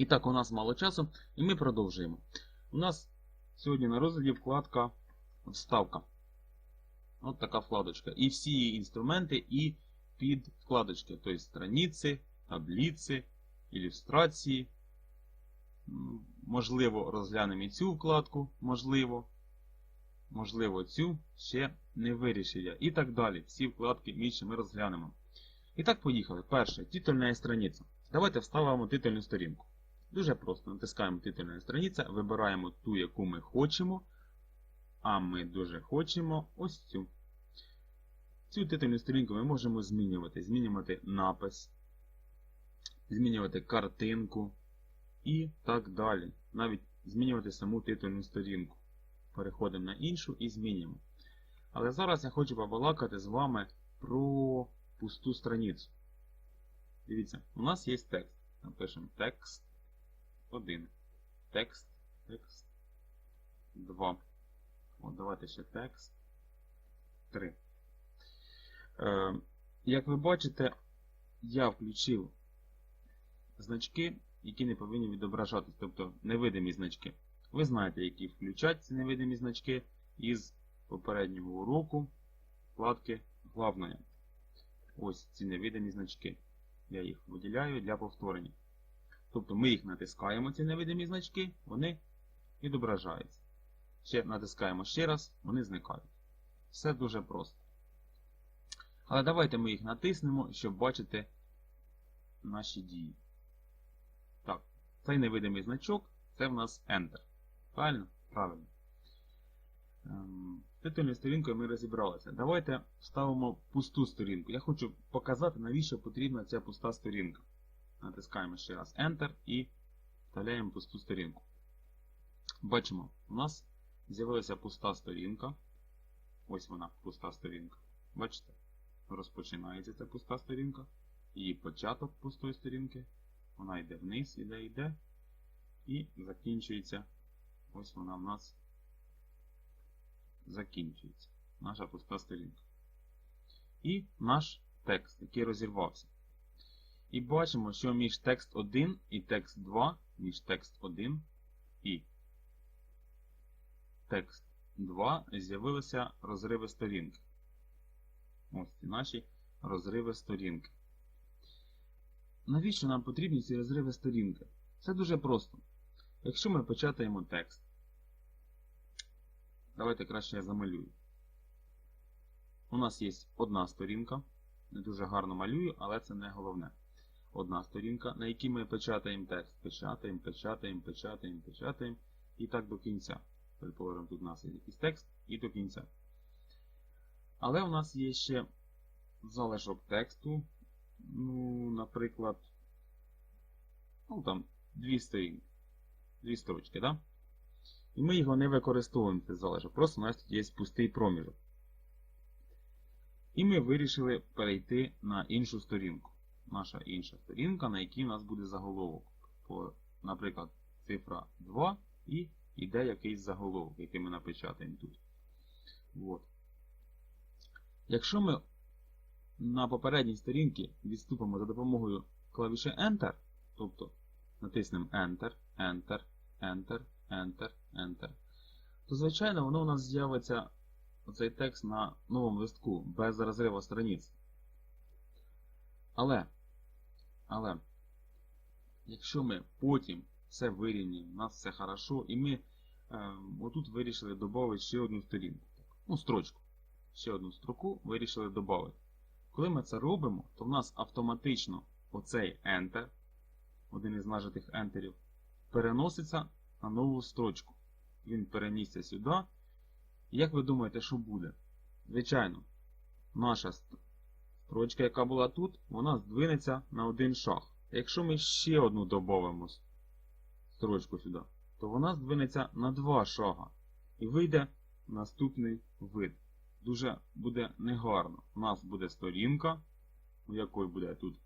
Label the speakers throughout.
Speaker 1: І так, у нас мало часу, і ми продовжуємо. У нас сьогодні на розгляді вкладка Вставка. От така вкладочка. І всі її інструменти, і під вкладочки, тобто страниці, таблиці, ілюстрації. Можливо, розглянемо і цю вкладку, можливо. Можливо, цю ще не вирішив я. І так далі. Всі вкладки більше ми розглянемо. І так, поїхали. Перше, титульна страниця. Давайте вставимо титульну сторінку. Дуже просто. Натискаємо титульна страниця, вибираємо ту, яку ми хочемо. А ми дуже хочемо ось цю. Цю титульну сторінку ми можемо змінювати. Змінювати напис, змінювати картинку і так далі. Навіть змінювати саму титульну сторінку. Переходимо на іншу і змінюємо. Але зараз я хочу побалакати з вами про пусту страницю. Дивіться, у нас є текст. Напишемо текст 1. Текст, текст 2. От, давайте ще текст 3. Е, як ви бачите, я включив значки, які не повинні відображатись, тобто невидимі значки. Ви знаєте, які включать ці невидимі значки із попереднього уроку вкладки главної. Ось ці невидимі значки. Я їх виділяю для повторення. Тобто ми їх натискаємо, ці невидимі значки, вони відображаються. Ще натискаємо ще раз, вони зникають. Все дуже просто. Але давайте ми їх натиснемо, щоб бачити наші дії. Так, цей невидимий значок це в нас Enter. Правильно? Правильно. Ем, Титульною сторінкою ми розібралися. Давайте вставимо пусту сторінку. Я хочу показати, навіщо потрібна ця пуста сторінка. Натискаємо ще раз Enter і вставляємо пусту сторінку. Бачимо, у нас з'явилася пуста сторінка. Ось вона, пуста сторінка. Бачите? Розпочинається ця пуста сторінка. Її початок пустої сторінки. Вона йде вниз, іде, йде. І закінчується. Ось вона в нас закінчується. Наша пуста сторінка. І наш текст, який розірвався. І бачимо, що між текст 1 і текст 2, між текст 1 і текст 2 з'явилися розриви сторінки. Ось ці наші розриви сторінки. Навіщо нам потрібні ці розриви сторінки? Це дуже просто. Якщо ми початаємо текст, давайте краще я замалюю. У нас є одна сторінка. Не дуже гарно малюю, але це не головне. Одна сторінка, на якій ми печатаємо текст. Печатаємо, печатаємо, печатаємо, печатаємо. І так до кінця. Предположимо, тут у нас є якийсь текст і до кінця. Але у нас є ще залишок тексту. Ну, наприклад, ну там дві сторінки. Дві строчки, да? І ми його не використовуємо цей залишок. Просто у нас тут є пустий проміжок. І ми вирішили перейти на іншу сторінку. Наша інша сторінка, на якій у нас буде заголовок. Наприклад, цифра 2 і йде якийсь заголовок, який ми напечатаємо тут. От. Якщо ми на попередній сторінці відступимо за допомогою клавіші Enter, тобто натиснемо Enter, Enter, Enter, Enter, Enter, то, звичайно, воно у нас з'явиться оцей текст на новому листку без розриву страниць. Але, але, якщо ми потім все вирівняємо, у нас все хорошо, і ми е, отут вирішили додати ще одну сторінку. Ну, строчку. Ще одну строку вирішили додати. Коли ми це робимо, то в нас автоматично оцей Enter, один із нажитих ентерів, переноситься на нову строчку. Він перенісся сюди. Як ви думаєте, що буде? Звичайно, наша строчка, яка була тут, вона здвинеться на один шаг. Якщо ми ще одну додамо строчку сюди, то вона здвинеться на два шага. І вийде наступний вид. Дуже буде негарно. У нас буде сторінка, у якої буде тут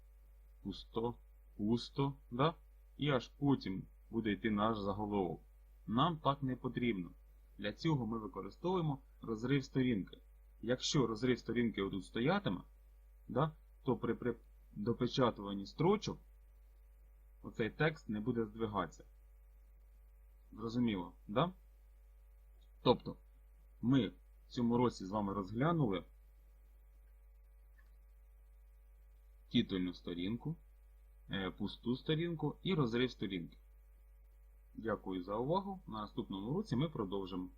Speaker 1: пусто, пусто, да? і аж потім буде йти наш заголовок. Нам так не потрібно. Для цього ми використовуємо розрив сторінки. Якщо розрив сторінки отут стоятиме, да, то при, при допечатуванні строчок оцей текст не буде здвигатися. Зрозуміло, да? Тобто, ми в цьому році з вами розглянули титульну сторінку, е, пусту сторінку і розрив сторінки. Дякую за увагу. На наступному уроці ми продовжимо.